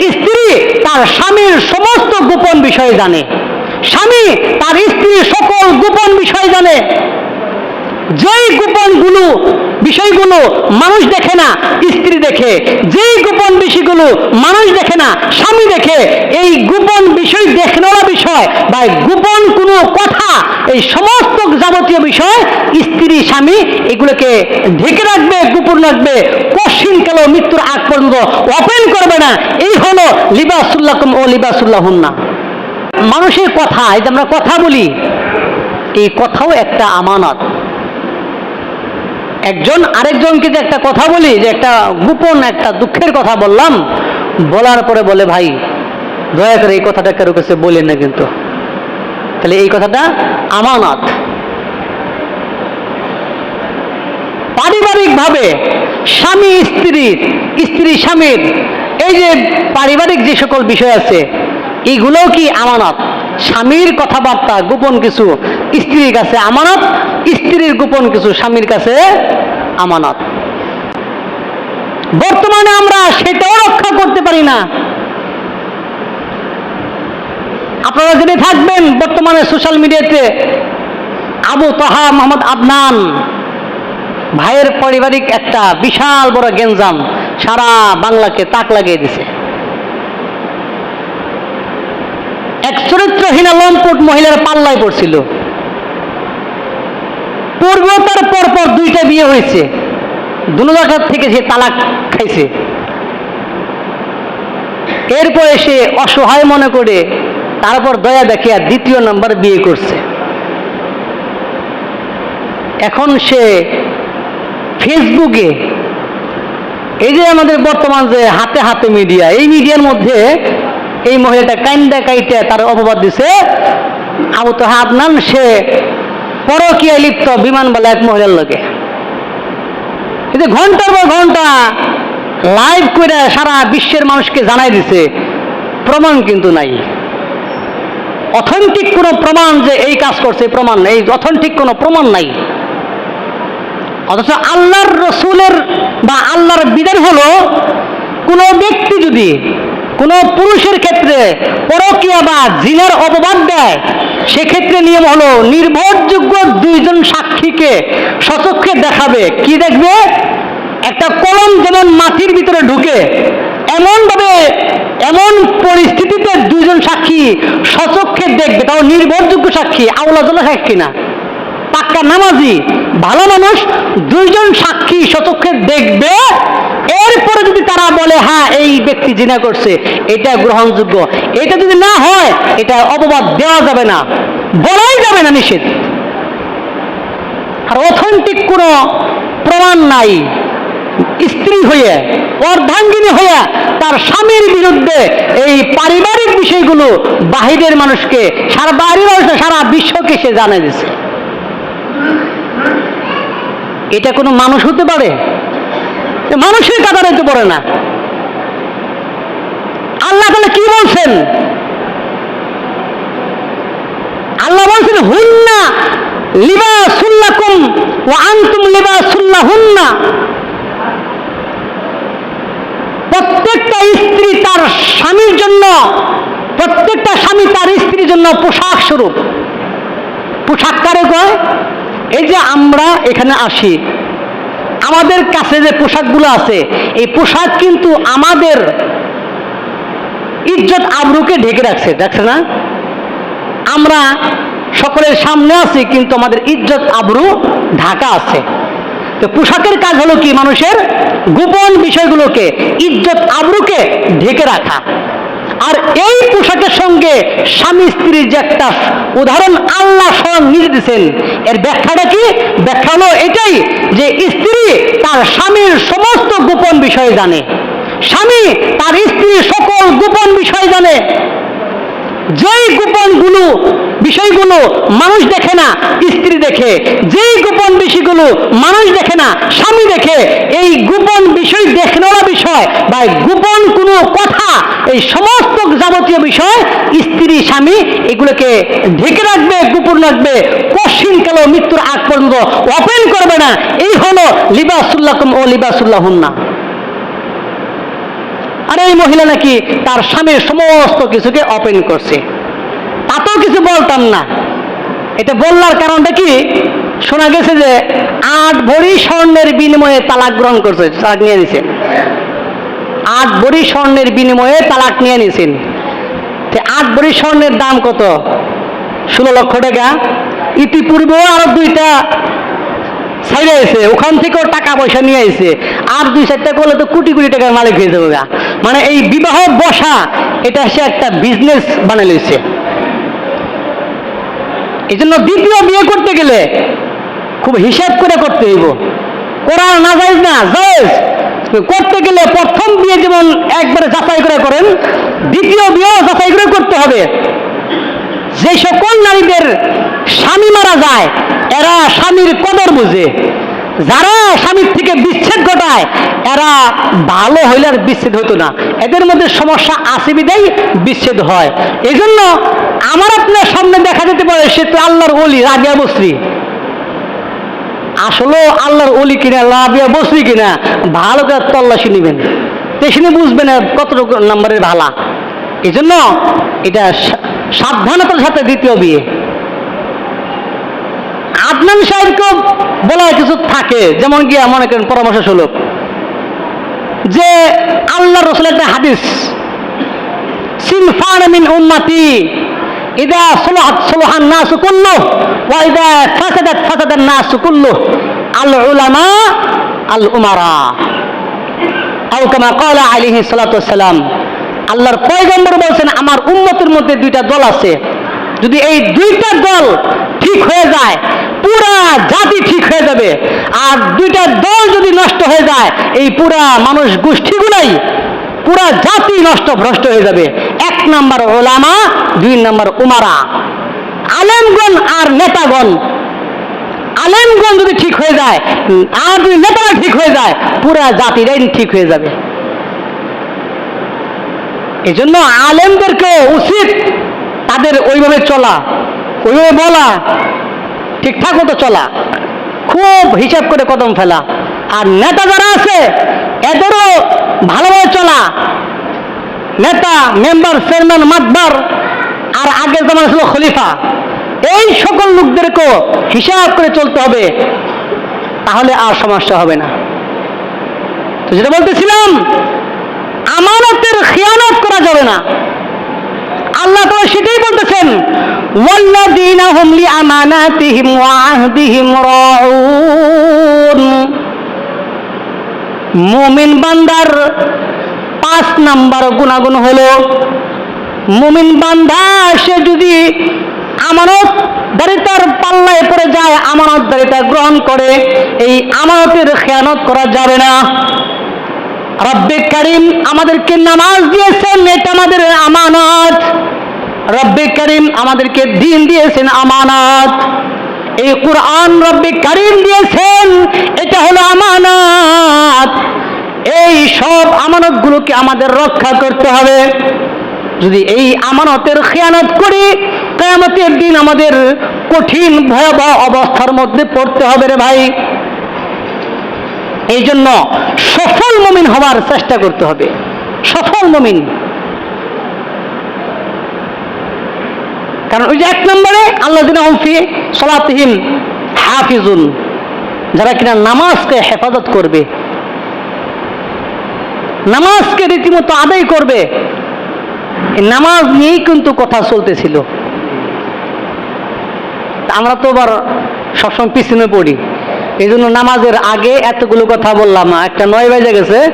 স্ত্রী তার স্বামীর সমস্ত গোপন বিষয় জানে। স্বামী তার স্ত্রীর সকল গোপন বিষয় জানে। যেই গোপনগুলো বিষয়গুলো মানুষ দেখে না, স্ত্রী দেখে, যেই গোপন বিষয়গুলো মানুষ দেখে না, স্বামী দেখে, এই গোপন বিষয় দেখনোয়া বিষয় বা গোপন কোনো কথা, এই সমস্ত যাবতীয় বিষয় স্ত্রী, স্বামী এগুলোকে ঢেকে রাখবে, গোপন রাখবে কশিন কালো মৃত্যুর আগ পর্যন্ত ওপেন করবে না। এই হলো লিবাসুল্লাহ ও লিবাসুল্লাহন্না। মানুষের কথা যে আমরা কথা বলি, এই কথাও একটা আমানত। একজন আরেকজনকে যে একটা কথা বলি, যে একটা গোপন একটা দুঃখের কথা বললাম, বলার পরে বলে, ভাই, দয়া করে এই কথাটা কারও কাছে বলেন না কিন্তু। তাহলে এই কথাটা আমানত। পারিবারিকভাবে স্বামী স্ত্রীর স্ত্রী, স্বামীর, এই যে পারিবারিক যে সকল বিষয় আছে এইগুলোও কি আমানত? স্বামীর কথাবার্তা, গোপন কিছু? স্ত্রীর কাছে আমানত? স্ত্রীর গোপন কিছু স্বামীর কাছে আমানত? বর্তমানে আমরা সেটাও রক্ষা করতে পারি না। আপনারা জেনে থাকবেন, বর্তমানে সোশ্যাল মিডিয়াতে আবু তাহা মোহাম্মদ আদনান, ভাইয়ের পারিবারিক একটা বিশাল বড় গেঞ্জাম সারা বাংলাকে তাক লাগিয়ে দিছে। এক চরিত্রহীনা লম্পট মহিলার পাল্লায় পড়ছিল। পূর্বতার পর পর দুইটা বিয়ে হয়েছে। জায়গার থেকে সে তালাক খাইছে। এরপরে সে অসহায় মনে করে তারপর দয়া দেখিয়া দ্বিতীয় নাম্বার বিয়ে করছে। এখন সে ফেসবুকে, এই যে আমাদের বর্তমান যে হাতে হাতে মিডিয়া, এই মিডিয়ার মধ্যে এই মহিলাটা কাইন্দা কাইতে তার অপবাদ দিছে। আবু তো হাত নান সে পরকীয় লিপ্ত বিমানবালা এক মহিলার লোকে যে ঘণ্টার পর ঘণ্টা লাইভ করে সারা বিশ্বের মানুষকে জানাই দিছে, প্রমাণ কিন্তু নাই। অথেন্টিক কোনো প্রমাণ যে এই কাজ করছে, প্রমাণ নেই। অথেন্টিক কোনো প্রমাণ নাই। অথচ আল্লাহর রসুলের বা আল্লাহর বিধান হলো কোনো ব্যক্তি যদি কোনো পুরুষের ক্ষেত্রে পরকীয়া বা জিনার অপবাদ দেয়, সেক্ষেত্রে নিয়ম হলো নির্ভরযোগ্য দুইজন সাক্ষীকে সচক্ষে দেখাবে। কি দেখবে? একটা কলম যেমন মাটির ভিতরে ঢুকে, এমনভাবে এমন পরিস্থিতিতে দুইজন সাক্ষী সচক্ষে দেখবে। তাও নির্ভরযোগ্য সাক্ষী আউলাদুল্লাহ সাক্ষী না পাক্কা নামাজি, ভালো মানুষ দুইজন সাক্ষী শতক্ষে দেখবে এরপরে যদি তারা বলে হ্যাঁ এই ব্যক্তি জিনা করছে, এটা গ্রহণযোগ্য। এটা যদি না হয়, এটা অপবাদ দেওয়া যাবে না, বলাই যাবে না নিষেধ। আর অথেন্টিক কোনো প্রমাণ নাই। স্ত্রী হয়ে, অর্ধাঙ্গিনী হয়ে, তার স্বামীর বিরুদ্ধে এই পারিবারিক বিষয়গুলো বাহিরের মানুষকে, সারা বাহিরের মানুষ সারা বিশ্বকে সে জানে দিছে এটা কোনো মানুষ হতে পারে? মানুষের কাতারে তো পড়ে না। তাহলে কি বলছেন? আল্লাহ বলছেন, হুন্না লিবাসুল্লাকুম ওয়া আনতুম লিবাসুল্লাহুন্না। প্রত্যেকটা স্ত্রী তার স্বামীর জন্য, প্রত্যেকটা স্বামী তার স্ত্রীর জন্য পোশাক স্বরূপ। পোশাক কারে কয়? এই যে আমরা এখানে আসি, আমাদের কাছে যে পোশাকগুলো আছে, এই পোশাক কিন্তু আমাদের ইজ্জত আবরুকে ঢেকে রাখছে, দেখছে না? আমরা সকলের সামনে আছি, কিন্তু আমাদের ইজ্জত আবরু ঢাকা আছে। তো পোশাকের কাজ হলো কি? মানুষের গোপন বিষয়গুলোকে, ইজ্জত আবরুকে ঢেকে রাখা। আর এই পোশাকের সঙ্গে স্বামী স্ত্রীর যে একটা উদাহরণ আল্লাহ স্বয়ং নিজে দিয়েছেন, এর ব্যাখ্যাটা কি? ব্যাখ্যা হলো এটাই যে স্ত্রী তার স্বামীর সমস্ত গোপন বিষয় জানে। স্বামী, তার স্ত্রীর সকল গোপন বিষয় জানে। যেই গোপনগুলো, বিষয়গুলো মানুষ দেখে না, স্ত্রী দেখে। যেই গোপন বিষয়গুলো মানুষ দেখে না, স্বামী দেখে। এই গোপন বিষয় দেখনোয়া বিষয় বা গোপন কোনো কথা, এই সমস্ত যাবতীয় বিষয় স্ত্রী, স্বামী এগুলোকে ঢেকে রাখবে, গোপন রাখবে। কশিন কালো মৃত্যুর আগ পর্যন্ত ওপেন করবে না। এই হলো লিবাসুল্লাহম ও লিবাসুল্লাহুন্না। আরে সেই মহিলা নাকি তার স্বামীর সমস্ত কিছুকে ওপেন করছে। তাতেও কিছু বলতাম না। এটা বললার কারণটা কি? শোনা গেছে যে আট ভরি স্বর্ণের বিনিময়ে তালাক গ্রহণ করছে, তালাক নিয়ে নিছে। আট ভরি স্বর্ণের বিনিময়ে তালাক নিয়ে নিছেন। আট ভরি স্বর্ণের দাম কত? ষোলো লক্ষ টাকা। ইতিপূর্বেও আরও দুইটা সাইডে এসে ওখান টাকা পয়সা নিয়ে এসে আর দুই চারটা করলে তো কোটি কোটি টাকার মালিক হয়ে যাবে মানে এই বিবাহ বসা, এটা সে একটা বিজনেস এই জন্য দ্বিতীয় বিয়ে করতে গেলে খুব হিসাব করে করতে হইব। করা না যাইজ না, যাইজ। করতে গেলে প্রথম বিয়ে যেমন একবারে যাচাই করে করেন, দ্বিতীয় বিয়েও যাচাই করে করতে হবে। যে সকল নারীদের স্বামী মারা যায়, এরা স্বামীর কদর বুঝে। যারা স্বামীর থেকে বিচ্ছেদ ঘটায়, এরা ভালো হইলে আর বিচ্ছেদ হতো না। এদের মধ্যে সমস্যা আছে বিদায় বিচ্ছেদ হয়। এই জন্য আমার আপনার সামনে দেখা যেতে পারে, সে তো আল্লাহর অলি রাবিয়া বস্রী আসলে আল্লাহর অলি কিনা লাভিয়া বসরি কিনা, ভালো করে তল্লাশি নেবেন। পেছনে বুঝবেন কতটুকু নাম্বারের ভালা। এই এটা সাবধানতার সাথে দ্বিতীয় বিয়ে। আদনান সাহেবকেও বলা কিছু থাকে, যেমন গিয়ে মনে করেন পরামর্শ স্বরূপ যে আল্লাহ রসুল একটা হাদিস, সিনফান মিন উম্মতি, ইদা সুলহাত সুলহান নাসু কুল্লু ওয়া ইদা ফাসাদাত ফাসাদান নাসু কুল্লু আল উলামা আল উমারা আও কামা ক্বালা আলাইহি সাল্লাতু ওয়াসসালাম আল্লাহর পয়গম্বর বলছেন, আমার উম্মতের মধ্যে দুইটা দল আছে। যদি এই দুইটা দল ঠিক হয়ে যায়, পুরা জাতি ঠিক হয়ে যাবে। আর দুইটা দল যদি নষ্ট হয়ে যায়, এই পুরা মানুষ গোষ্ঠীগুলাই, পুরা জাতি নষ্ট ভ্রষ্ট হয়ে যাবে। এক নাম্বার ওলামা, দুই নাম্বার উমারা। আলেমগণ আর নেতাগণ। আলেমগণ যদি ঠিক হয়ে যায়, আর যদি নেতারা ঠিক হয়ে যায়, পুরা জাতিরাই ঠিক হয়ে যাবে। এই জন্য আলেমদেরকে উচিত তাদের ওইভাবে চলা, ওইভাবে বলা, ঠিকঠাক মতো চলা। খুব হিসাব করে কদম ফেলা। আর নেতা যারা আছে, এদেরও ভালোভাবে চলা। নেতা, মেম্বার, চেয়ারম্যান, মাতবার, আর আগের জমানা ছিল খলিফা। এই সকল লোকদেরকেও হিসাব করে চলতে হবে। তাহলে আর সমস্যা হবে না। তো যেটা বলতেছিলাম আমানতের খেয়ানত করা যাবে না। আল্লাহ তাআলা সেটাই বলতেছেন মুমিন বান্দার পাঁচ নাম্বার গুণাগুণ হলো, মুমিন বান্দা, সে যদি আমানত দারিতার পাল্লায় পড়ে যায় আমানত দারিতা গ্রহণ করে, এই আমানতের খেয়ানত করা যাবে না। রব্বে করিম আমাদেরকে নামাজ দিয়েছেন, এটা আমাদের আমানত। রব্বে করিম আমাদেরকে দিন দিয়েছেন আমানত। এই কোরআন রব্বে করিম দিয়েছেন, এটা হলো আমানত। এই সব আমানতগুলোকে আমাদের রক্ষা করতে হবে। যদি এই আমানতের খেয়ানত করি, কেয়ামতের দিন আমাদের কঠিন ভয়াবহ অবস্থার মধ্যে পড়তে হবে রে ভাই। এই জন্য সফল মমিন হওয়ার চেষ্টা করতে হবে। সফল মমিন। কারণ ওই যে এক নম্বরে আল্লাহ দিন হমফি সলাতহিম হাফিজুন, যারা কিনা নামাজকে হেফাজত করবে, নামাজকে রীতিমতো আদায় করবে নামাজ নিয়েই কিন্তু কথা চলতেছিল। আমরা তো আবার সবসময় পিছনে পড়ি। এই জন্য নামাজের আগে এতগুলো কথা বললাম একটা নয় বেজে গেছে,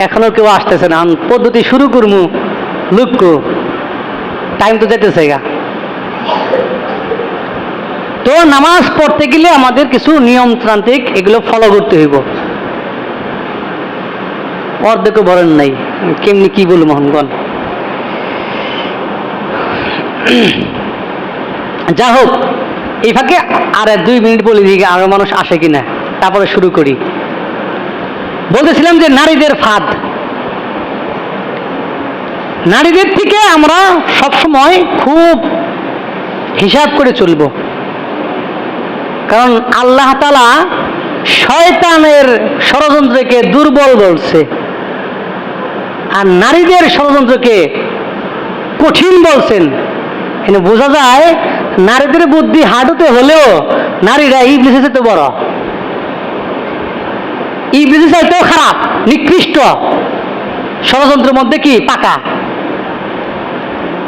এখনও কেউ আসতেছে না। পদ্ধতি শুরু করব লুক্কু টাইম তো যেতেছে গা। তো নামাজ পড়তে গেলে আমাদের কিছু নিয়মতান্ত্রিক এগুলো ফলো করতে হইব। অর্ধেকও বলেন নাই। কেমনি কি বলব মোহনগণ? যা হোক এই ফাঁকে আর দুই মিনিট বলে দিই আরও মানুষ আসে কিনা। তারপরে শুরু করি। বলতেছিলাম যে নারীদের ফাঁদ। নারীদের থেকে আমরা সবসময় খুব হিসাব করে চলব। কারণ আল্লাহ তালা শয়তানের ষড়যন্ত্রকে দুর্বল বলছে। আর নারীদের ষড়যন্ত্রকে কঠিন বলছেন। এখানে বোঝা যায় নারীদের বুদ্ধি হাঁটুতে হলেও নারীরা এই বিশেষে তো বড়। এই বিশেষ তো খারাপ, নিকৃষ্ট। ষড়যন্ত্রের মধ্যে কি? পাকা।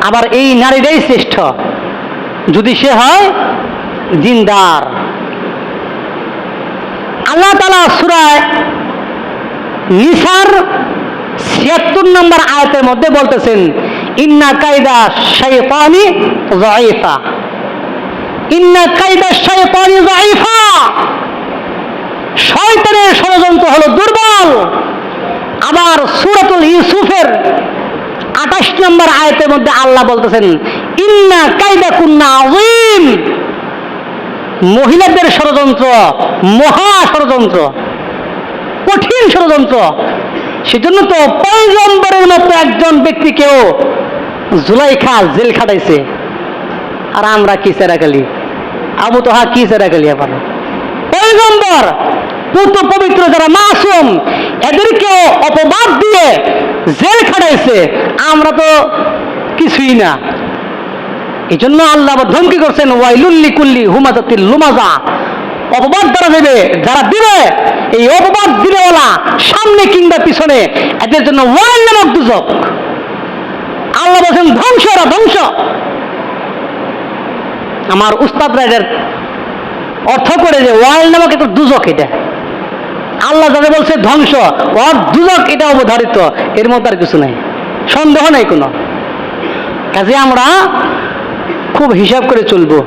আবার এই নারীরাই শ্রেষ্ঠ। যদি সে হয়, জিন্দার। আল্লাহ তালা সুরায় নিসার ছিয়াত্তর নম্বর আয়তের মধ্যে বলতেছেন ইন্না কায়দা শৈতানি জাইফা ইন্না কায়দা শৈতানি জাইফা শয়তানের ষড়যন্ত্র হলো দুর্বল। আবার সুরাতুল ইউসুফের আঠাশ নম্বর আয়তের মধ্যে আল্লাহ বলতেছেন, ইন্না কায়দা কুন্না আজিম মহিলাদের ষড়যন্ত্র, মহা ষড়যন্ত্র, কঠিন ষড়যন্ত্র। সেজন্য তো পয়গম্বরের মতো একজন ব্যক্তিকেও জুলাইখা জেল খাটাইছে আর আমরা কি সেরাকালি? আবু তোহা কি সেরাকালি আবার পয়গম্বর পুত পবিত্র যারা মাসুম এদেরকেও অপবাদ দিয়ে জেল খাটাইছে। আমরা তো কিছুই না। এই জন্য আল্লাহ ধমকি করছেন ওয়াইলুল্লি কুল্লি হুমাজাতিল লুমাজা। অপবাদ দ্বারা দেবে, যারা দিবে, এই অপবাদ দিবেওয়ালা সামনে কিংবা পিছনে, এদের জন্য ওয়াইল নামক দুজক। আল্লাহ বলছেন, ধ্বংস এরা ধ্বংস। আমার উস্তাদ রাইডের অর্থ করে যে ওয়াল নামক এটা দুজক এটা। আল্লাহ যাদের বলছে, ধ্বংস। ওর দুজক এটা অবধারিত। এর মধ্যে আর কিছু নাই। সন্দেহ নাই কোনো। কাজে আমরা খুব হিসাব করে চলবো।